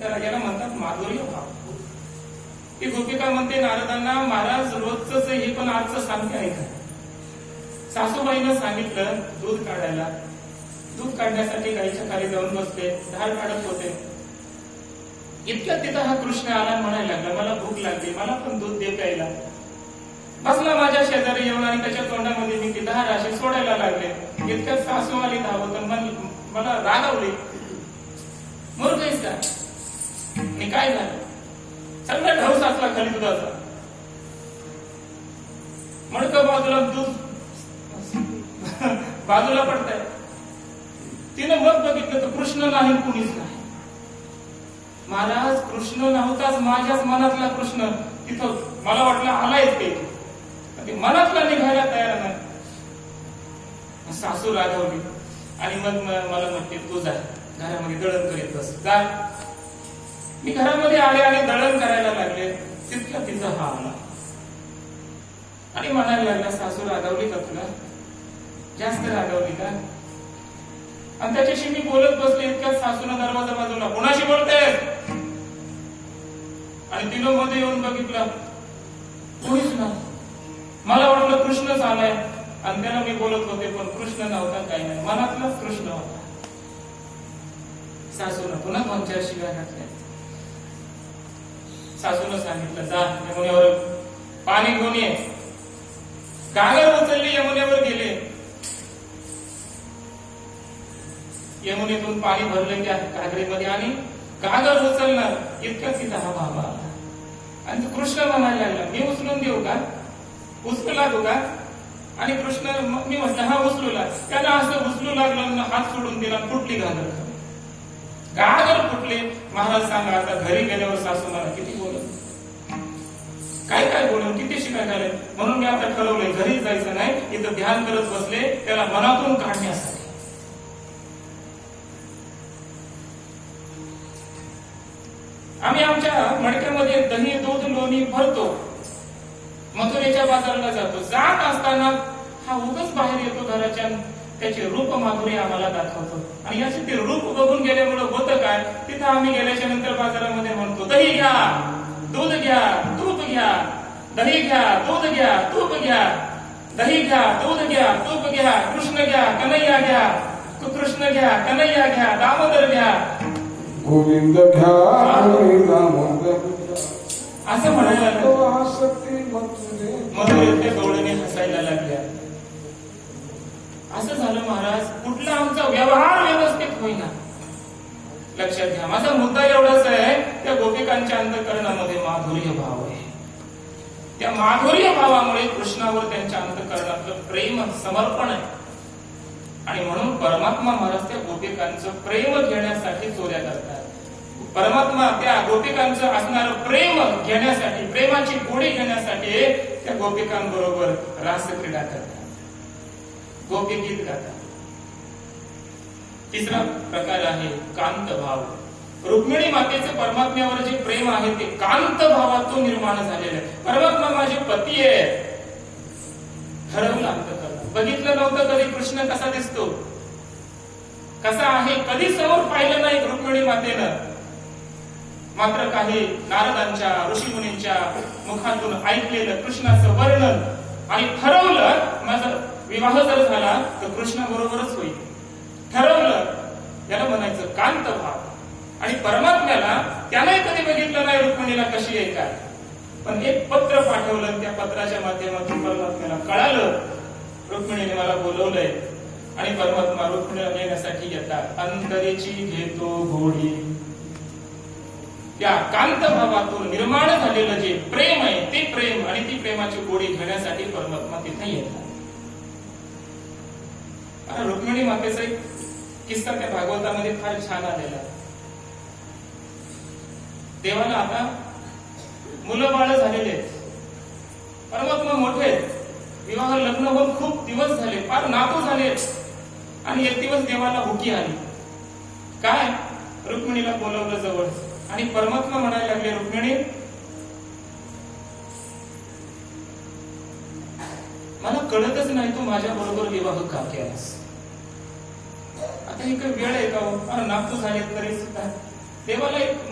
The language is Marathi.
त्या राजाला म्हणतात माधुर्य भाव ही. गोपिका म्हणते नारदांना महाराज रोजच हे पण आजचं सांगते आहे का? सासूबाईनं सांगितलं दूध काढायला. दूध काढण्यासाठी गाईच्या खाली जाऊन बसते धार काढत होते. इतक्या तिथं हा कृष्ण आला म्हणायला लागला मला भूक लागली मला पण दूध दे प्यायला. बसला माझ्या शेजारी येऊन आणि त्याच्या तोंडामध्ये मी ती धार अशी सोडायला लागले. इतक्यात सासू आली धावत मला रागावली मूर्ख आहेस का मी काय झालं? सगळा ढवस असला खाली दुधाचा. मडक बाजूला दूध. बाजूला पडताय. तिनं मग बघितलं तर कृष्ण नाही कुणीच नाही. महाराज कृष्ण नव्हताच माझ्याच मनातला कृष्ण तिथं मला वाटलं आलाय ते मनातला निघायला तयार नाही. सासू रागवली. आणि मग मला म्हणते तू जा. घरामध्ये दळण करीत बस. जा. मी घरामध्ये आले आणि दळण करायला लागले तिथला तिचा हा आला. आणि म्हणायला लागला सासू रागावली का तुला? जास्त रागावली का? आणि त्याच्याशी मी बोलत बसले इतक्यात सासून दरवाजा बाजूला. कोणाशी बोलते आणि तिनं मध्ये येऊन बघितलं कोणीच ना मला वाटलं कृष्णच आलाय. आणि त्याला मी बोलत होते पण कृष्ण नव्हता काही नाही. मनातलाच कृष्ण होता. सासून पुन्हा कोणच्या शिव्या घातल्या. सासून सांगितलं जा यमुनेवर पाणी घेऊन ये. गागर उचलली यमुनेवर गेले. यमुनेतून पाणी भरले त्या घागरेमध्ये आणि गागर उचलणार इतकंच तिथं हा बाबा. आणि तो कृष्ण म्हणायला लागला मी उचलून देऊ का? उचलला तू का? आणि कृष्ण मग मी म्हटलं हा उचलूला. त्याला असं उचलू लागलं हात सोडून दिला फुटली घागर. घागर फुटले. महाराज सांगा आता घरी गेल्यावर सासू मला किती काय काय बोलून किती शिकाय म्हणून मी आता ठरवलंय घरी जायचं नाही इथं ध्यान करत बसले त्याला मनातून काढण्यासाठी आम्ही आमच्या मडक्यामध्ये दही दूध लोणी भरतो. मथुरेच्या बाजाराला जातो. जात असताना हा उगच बाहेर येतो घराच्या त्याचे रूप माधुरी आम्हाला दाखवतो. आणि याचे ते रूप बघून गेल्यामुळे होतं काय? तिथं आम्ही गेल्याच्यानंतर बाजारामध्ये म्हणतो दही घ्या दूध घ्या तूप घ्या. दही घ्या दूध घ्या तूप घ्या. दही घ्या दूध घ्या तूप घ्या कृष्ण घ्या कन्हैया घ्या. तू कृष्ण घ्या कन्हैया घ्या दामोदर घ्या. गोविंद घ्या. असं म्हणायला हसायला लागल्या. असं झालं महाराज कुठला आमचा व्यवहार व्यवस्थित होईना. लक्षात घ्या माझा मुद्दा एवढाच आहे त्या गोपिकांच्या अंतकरणामध्ये माधुर्य भाव आहे त्या माधुर्य भावामुळे कृष्णावर त्यांच्या अंतकरणातलं प्रेम समर्पण आहे. आणि म्हणून परमात्मा महाराज त्या गोपिकांचं प्रेम घेण्यासाठी चोऱ्या करतात. परमात्मा त्या गोपिकांचं असणार प्रेम घेण्यासाठी प्रेमाची गोडी घेण्यासाठी त्या गोपिकांबरोबर रासक्रीडा करतात. गोपी गीत गातात. तिसरा प्रकार आहे कांत भाव. रुक्मिणी मातेचं परमात्म्यावर जे प्रेम आहे ते कांत भावातून निर्माण झालेलं आहे. परमात्मा माझे पती आहे. ठरवलं अंतकरण बघितलं नव्हतं कधी कृष्ण कसा दिसतो? कसा आहे? कधी समोर पाहिलं नाही रुक्मिणी मातेनं? मात्र काही नारदांच्या ऋषीमुनींच्या मुखातून ऐकलेलं कृष्णाचं वर्णन आणि ठरवलं माझा विवाह जर झाला तर कृष्णा बरोबरच होईल. ठरवलं याला म्हणायचं कांत भाव. आणि परमात्म्याला त्याने कधी बघितलं नाही रुक्मिणीला कशी आहे काय? पण एक पत्र पाठवलं त्या पत्राच्या माध्यमातून परमात्म्याला कळालं. रुक्मिणीने मला बोलवलंय. आणि परमात्मा रुक्मिणीला नेण्यासाठी येतात. अंतरेची घेतो घोडी. त्या कांत भावातून निर्माण झालेलं जे प्रेम आहे ते प्रेम आणि ती प्रेमाची गोडी घेण्यासाठी परमात्मा तिथे येतात. रुक्मिणी मातेचा एक किस्सा त्या भागवतामध्ये फार छान आलेला देवाला आता मुलं बाळ झालेले आहेत. परमात्मा मोठे आहेत. विवाह लग्न होऊन खूप दिवस झाले फार नातू झाले आणि एक दिवस देवाला हुकी आली. काय? रुक्मिणीला बोलवलं जवळ. आणि परमात्मा म्हणायला लागले रुक्मिणी मला कळतच नाही तू माझ्या बरोबर विवाह का केलास? आता ही काही वेळ आहे का हो? नातू झाले तरी सुद्धा. देवाला एक